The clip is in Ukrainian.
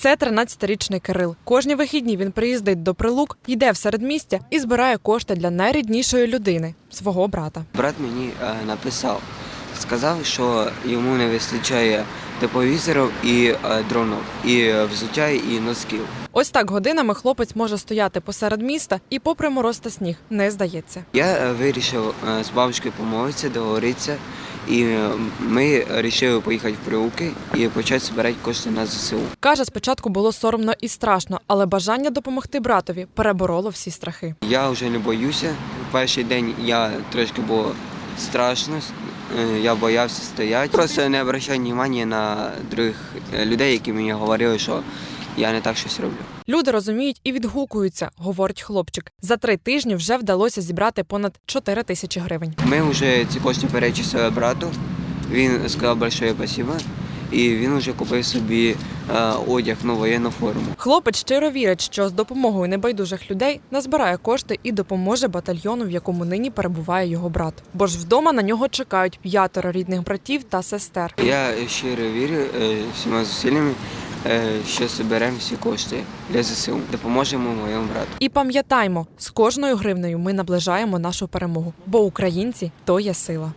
Це 13-річний Кирил. Кожні вихідні він приїздить до прилук, йде в середмістя і збирає кошти для найріднішої людини свого брата. Брат мені е, написав, сказав, що йому не вистачає тепловізорів і е, дронів, і е, взуття, і носків. Ось так годинами хлопець може стояти посеред міста і, попри мороз та сніг, не здається. Я вирішив з бабушкою помовитися, договоритися, і ми вирішили поїхати в Прилуки і почати збирати кошти на ЗСУ. Каже, спочатку було соромно і страшно, але бажання допомогти братові перебороло всі страхи. Я вже не боюся. Перший день я трошки було страшно, е, я боявся стояти. Просто не обращаю уваги на других е, людей, які мені говорили, що я не так щось роблю. Люди розуміють і відгукуються, говорить хлопчик. За три тижні вже вдалося зібрати понад 4 тисячі гривень. Ми вже ці кошти перечислили брату. Він сказав большое спасибо. І він вже купив собі е, одяг, ну, воєнну форму. Хлопець щиро вірить, що з допомогою небайдужих людей назбирає кошти і допоможе батальйону, в якому нині перебуває його брат. Бо ж вдома на нього чекають п'ятеро рідних братів та сестер. Я щиро вірю е, всіма зусиллями, що зберемо всі кошти для ЗСУ. Допоможемо моєму брату. І пам'ятаймо, з кожною гривнею ми наближаємо нашу перемогу, бо українці то є сила.